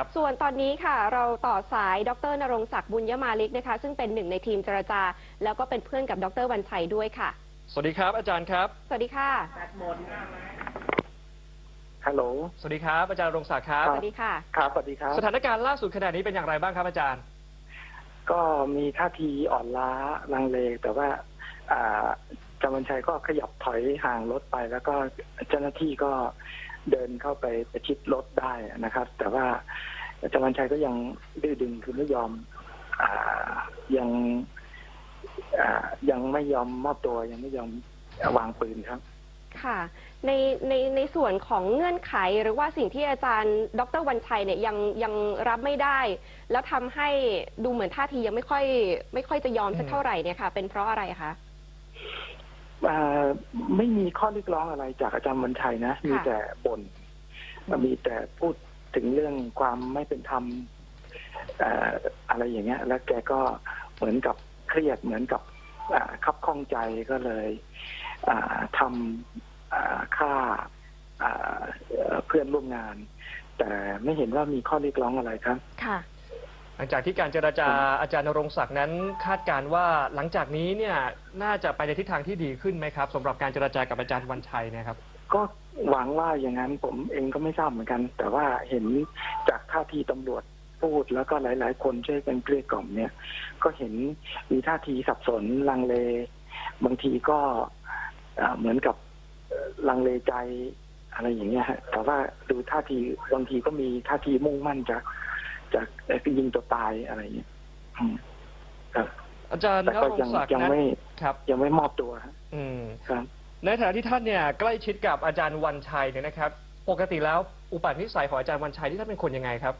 ครับส่วนตอนนี้ค่ะเราต่อสายดรนรงศักดิ์บุญยมาลิกนะคะ ซึ่งเป็นหนึ่งในทีมเจรจา แล้วก็เป็นเพื่อนกับดรวันชัยด้วยค่ะ สวัสดีครับ อาจารย์ครับ สวัสดีค่ะฮัลโหลสวัสดีครับ อาจารย์รงศักดิ์ครับสวัสดีค่ะครับสวัสดีครับ สถานการณ์ล่าสุดขณะนี้เป็นอย่างไรบ้างครับอาจารย์ ก็มีท่าทีอ่อนล้าลังเล แต่ว่าอ่าจำวันชัยก็ขยับถอยห่างรถไป แล้วก็เจ้าหน้าที่ก็ เดินเข้าไปประชิดรถได้นะครับ แต่ว่าจำวันชัยก็ยังดื้อดึงคือไม่ยอมอยังยังไม่ยอมมอบตัวยังไม่ยอมวางปืนครับ ค่ะ ในในในส่วนของเงื่อนไขหรือว่าสิ่งที่อาจารย์ ดรวันชัยเนี่ยยังยังรับไม่ได้ แล้วทำให้ดูเหมือนท่าทียังไม่ค่อย ไม่ค่อยจะยอมสักเท่าไหร่เนี่ยค่ะ เป็นเพราะอะไรคะ ไม่มีข้อเรียกร้องอะไรจากอาจารย์วันชัยนะ มีแต่บ่นอืมมีแต่พูดถึงเรื่องความไม่เป็นธรรมเอ่ออะไรอย่างเงี้ย แล้วแกก็เหมือนกับเครียดเหมือนกับอ่าคับข้องใจก็เลยอ่าทำอ่าฆ่าอ่าเอ่อเพื่อนร่วมงาน แต่ไม่เห็นว่ามีข้อเรียกร้องอะไรครับ ค่ะ หลังจากที่การเจรจาอาจารย์นรงศักดิ์นั้นคาดการณ์ว่าหลังจากนี้เนี่ยน่าจะไปในทิศทางที่ดีขึ้นไหมครับสำหรับการเจรจากับอาจารย์วันชัยเนะครับ ก็หวังว่าอย่างนั้นผมเองก็ไม่ทราบเหมือนกัน แต่ว่าเห็นจากท่าทีตำรวจพูดแล้วก็หลาย ๆ คนช่วยกันเกลี้ยกล่อมเนี่ย ก็เห็นมีท่าทีสับสนลังเล บางทีก็เอ่อเหมือนกับเอ่อลังเลใจอะไรอย่างเงี้ยฮะแต่ว่าดูท่าทีบางทีก็มีท่าทีมุ่งมั่นจะ จะจะยิงตัวตายอะไรอย่างเงี้ยอืมครับ อาจารย์แต่นก็รงยังศักดิ์ยังนั้นไม่ครับยังไม่มอบตัวฮะอืมครับ ในฐานะที่ท่านเนี่ยใกล้ชิดกับอาจารย์วันชัยเนี่ยนะครับ ปกติแล้วอุปนิสัยของอาจารย์วันชัยที่ท่านเป็นคนยังไงครับ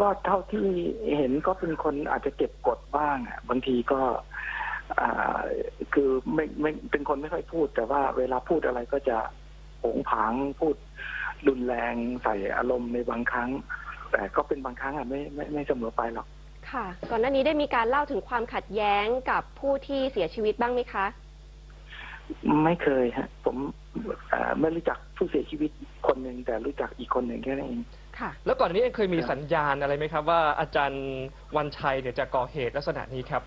ก็เท่าที่เห็นก็เป็นคนอาจจะเก็บกดบ้างอะบางทีก็อ่าคือไม่ไม่เป็นคนไม่ค่อยพูด แต่ว่าเวลาพูดอะไรก็จะโผงผางพูดรุนแรงใส่อารมณ์ในบางครั้ง แต่ก็เป็นบางครั้งอะไม่ไม่ไม่เสมอไปหรอก ค่ะ ก่อนหน้านี้ได้มีการเล่าถึงความขัดแย้งกับผู้ที่เสียชีวิตบ้างไหมคะ ไม่เคยฮะ ผมเอ่อไม่รู้จักผู้เสียชีวิตคนหนึ่งแต่รู้จักอีกคนหนึ่งแค่นั้นเอง ค่ะ แล้วก่อนหน้านี้เองเคยมีครับสัญญาณอะไรไหมครับ ว่าอาจารย์วันชัยเนี่ยจะก่อเหตุลักษณะนี้ครับ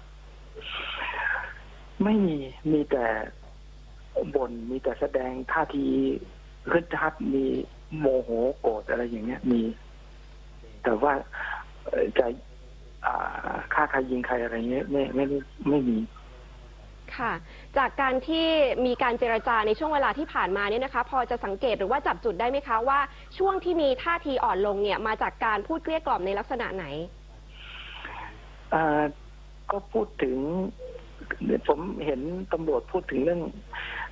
ไม่มีมีแต่บ่นมีแต่แสดงท่าทีฮึดฮัดมีโมโหโกรธอะไรอย่างเงี้ย มี แต่ว่าเอ่อจะอ่าฆ่าใครยิงใครอะไรเงี้ยไม่ไม่ไม่ไม่มีค่ะ จากการที่มีการเจรจาในช่วงเวลาที่ผ่านมาเนี่ยนะคะ พอจะสังเกตหรือว่าจับจุดได้ไหมคะว่าช่วงที่มีท่าทีอ่อนลงเนี่ยมาจากการพูดเกลี้ยกล่อมในลักษณะไหนอ่าก็พูดถึง ผมเห็นตำรวจพูดถึงเรื่อง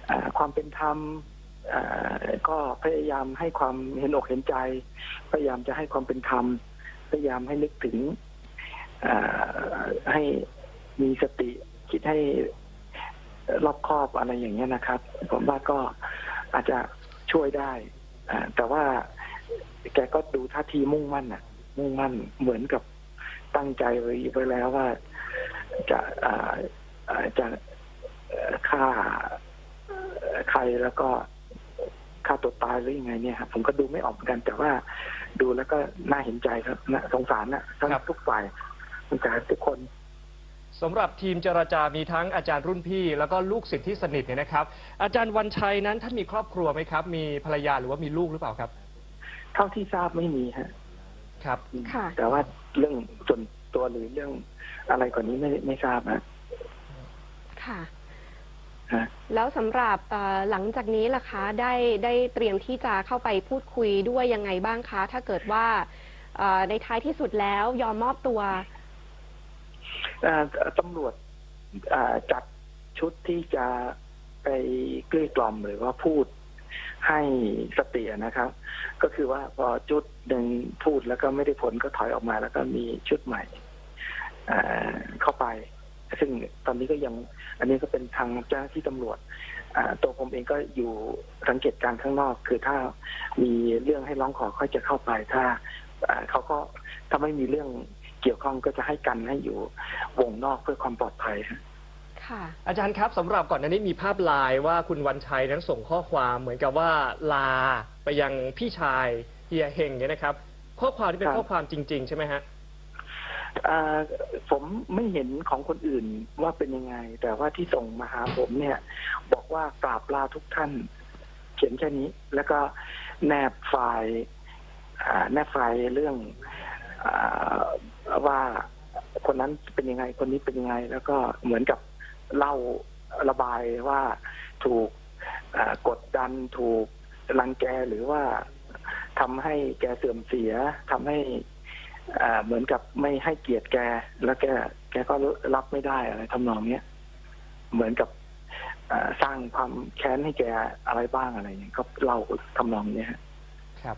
อาความเป็นธรรมอ่า ก็พยายามให้ความเห็นอกเห็นใจ พยายามจะให้ความเป็นธรรมพยายามให้นึกถึงให้มีสติคิดให้รอบคอบอะไรอย่างเงี้ยนะครับ ผมว่าก็อาจจะช่วยได้แต่ว่าแกก็ดูท่าทีมุ่งมั่นอะ มุ่งมั่นเหมือนกับตั้งใจไว้ไว้แล้วว่าจะอ่าจะฆ่าใครแล้วก็าตัวตายหรือยังไงเนี่ยครับผมก็ดูไม่ออกเหมือนกัน แต่ว่าดูแล้วก็น่าเห็นใจครับน่าสงสารนะทั้งครับทุกฝ่ายสงสารทุกคนสำหรับทีมเจรจามีทั้งอาจารย์รุ่นพี่ แล้วก็ลูกศิษย์ที่สนิทเนี่ยนะครับ อาจารย์วันชัยนั้นท่านมีครอบครัวไหมครับ มีภรรยาหรือว่ามีลูกหรือเปล่าครับ เท่าที่ทราบไม่มีฮะครับ ค่ะ แต่ว่าเรื่องส่วนตัวหรือเรื่องอะไรกว่านี้ไม่ไม่ทราบนะค่ะฮะ แล้วสำหรับหลังจากนี้ล่ะคะได้ได้เตรียมที่จะเข้าไปพูดคุยด้วยยังไงบ้างคะ ถ้าเกิดว่าในท้ายที่สุดแล้วยอมมอบตัวตำรวจจัดชุดที่จะไปเกลี้ยกล่อมหรือว่าพูดให้สตินะครับ ก็คือว่าพอจุดหนึ่งพูดแล้วก็ไม่ได้ผลก็ถอยออกมา แล้วก็มีชุดใหม่เข้าไป ซึ่งตอนนี้ก็ยังอันนี้ก็เป็นทางเจ้าหน้าที่ตำรวจอ่าตัวผมเองก็อยู่สังเกตการณ์ข้างนอก คือถ้ามีเรื่องให้ร้องขอค่อยจะเข้าไปถ้าอ่าเขาก็ถ้าไม่มีเรื่องเกี่ยวข้องก็จะให้กันให้อยู่วงนอกเพื่อความปลอดภัยฮะค่ะอาจารย์ครับสำหรับก่อนหน้านี้มีภาพไลน์ว่าคุณวันชัยนั้นส่งข้อความเหมือนกับว่าลาไปยังพี่ชายเฮียเฮงเนี่ยนะครับ ข้อความที่เป็คนรับข้อความจริง ๆ ใช่ไหมฮะอ่า ผมไม่เห็นของคนอื่นว่าเป็นยังไง แต่ว่าที่ส่งมาหาผมเนี่ย บอกว่ากราบลาทุกท่าน เขียนแค่นี้ แล้วก็แนบไฟล์แนบไฟล์เรื่องอว่าคนนั้นเป็นยังไง คนนี้เป็นยังไง แล้วก็เหมือนกับเล่าระบายว่าถูกกดดันถูกรังแกหรือว่าทำให้แกเสื่อมเสียทำให้ เหมือนกับไม่ให้เกียรติแก แล้วแกแกก็รับไม่ได้อะไรทำนองเนี้ยเหมือนกับอ่าสร้างความแค้นให้แกอะไรบ้างอะไรอย่างเงี้ยก็เล่าทำนองเนี้ยฮะครับ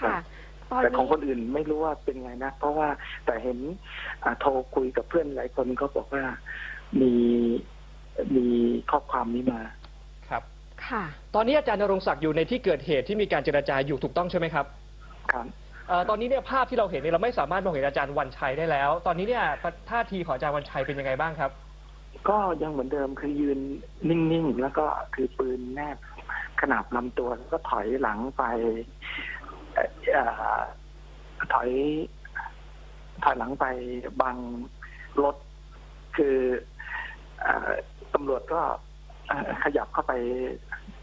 ค่ะตอนแต่ของนี้คนอื่นไม่รู้ว่าเป็นไงนะ เพราะว่าแต่เห็นอ่าโทรคุยกับเพื่อนหลายคนก็บอกว่ามีมีข้อความนี้มาครับ ค่ะ ตอนนี้อาจารย์นรงศักดิ์อยู่ในที่เกิดเหตุที่มีการเจรจาอยู่ถูกต้องใช่ไหมครับ ครับ เอ่อตอนนี้เนี่ยภาพที่เราเห็นเนี่ยเราไม่สามารถมองเห็นอาจารย์วันชัยได้แล้ว ตอนนี้เนี่ยท่าทีของอาจารย์วันชัยเป็นยังไงบ้างครับ ก็ยังเหมือนเดิมคือยืนนิ่งๆ แล้วก็ถือปืนแนบขนาบลำตัวแล้วก็ถอยหลังไปเอ่อถอย ถอยหลังไปบังรถ คือเอ่อตำรวจก็ขยับเข้าไป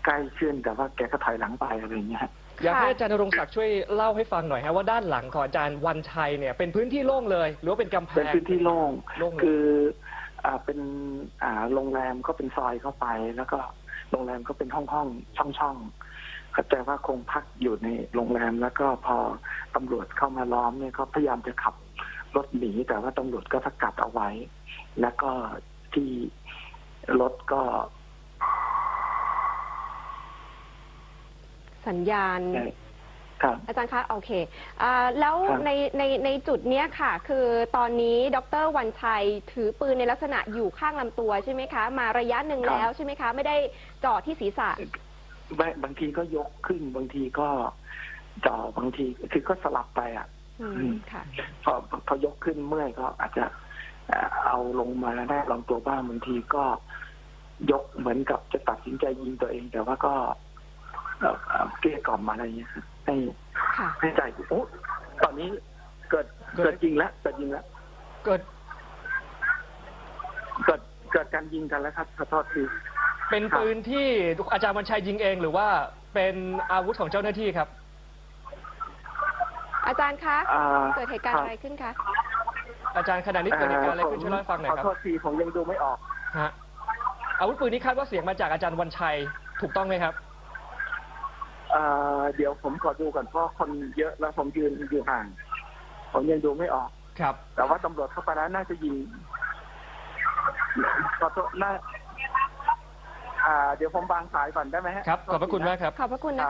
ใกล้ขึ้นแต่ว่าแกก็ถอยหลังไปอะไรอย่างเงี้ย อยากให้ค่ะอาจารย์นรงศักดิ์ช่วยเล่าให้ฟังหน่อยฮะว่าด้านหลังของอาจารย์วันชัยเนี่ยเป็นพื้นที่โล่งเลยหรือว่าเป็นกำแพเป็นงพื้นที่โล่งโล่งเลยคืออ่าเป็นอ่าโรงแรมก็เป็นซอยเข้าไป แล้วก็โรงแรมก็เป็นห้องห้องช่องช่องๆเข้าใจว่าคงพักอยู่ในโรงแรมแล้วก็พอตำรวจเข้ามาล้อมเนี่ยก็พยายามจะขับรถหนีแต่ว่าตำรวจก็สกัดเอาไว้ แล้วก็ที่รถก็ สัญญาณ ครับ อาจารย์คะโอเคอ่าแล้วครับในในในจุดเนี้ยค่ะ คือตอนนี้ดรวันชัยถือปืนในลักษณะอยู่ข้างลำตัวใช่ไหมคะ มาระยะหนึ่งแล้วใช่ไหมคะ ไม่ได้จ่อที่ศีรษะ บางบางทีก็ยกขึ้นบางทีก็จ่อบางทีคือก็สลับไปอะ อืมค่ะ พอพอยกขึ้นเมื่อยก็อาจจะเอ่อเอาลงมาแนบลำตัวบ้างบางทีก็ยกเหมือนกับจะตัดสินใจยิงตัวเอง แต่ว่าก็เอ่อ เอ่อเกลี้ยกล่อมอะไรอย่างเงี้ยครับให้ค่ะให้ใจโอ้ตอนนี้เกิดเกิดเกิดยิงแล้วเกิดยิงแล้วเกิด เกิดเกิดการยิงกันแล้วครับขอโทษทีเป็นปืนที่อาจารย์วันชัยยิงเองหรือว่าเป็นอาวุธของเจ้าหน้าที่ครับ อาจารย์คะอ่าเกิดเหตุการณ์อะไรขึ้นคะอาจารย์ขณะนี้เกิดเหตุการณ์อะไรขึ้นช่วยเล่าให้ฟังหน่อยขอครับโทษทีผมยังดูไม่ออกฮะอาวุธปืนนี้คาดว่าเสียงมาจากอาจารย์วันชัยถูกต้องไหมครับเอ่อ เดี๋ยวผมขอดูก่อนเพราะคนเยอะแล้วผมยืนอยู่ห่าง ผมยังดูไม่ออก ครับ แต่ว่าตำรวจเข้าไปแล้วน่าจะยิงขอโทษน่าอ่า เดี๋ยวผมวางสายก่อนได้ไหมฮะ ครับ ขอบพระคุณมากครับ ขอบพระคุณนะคะ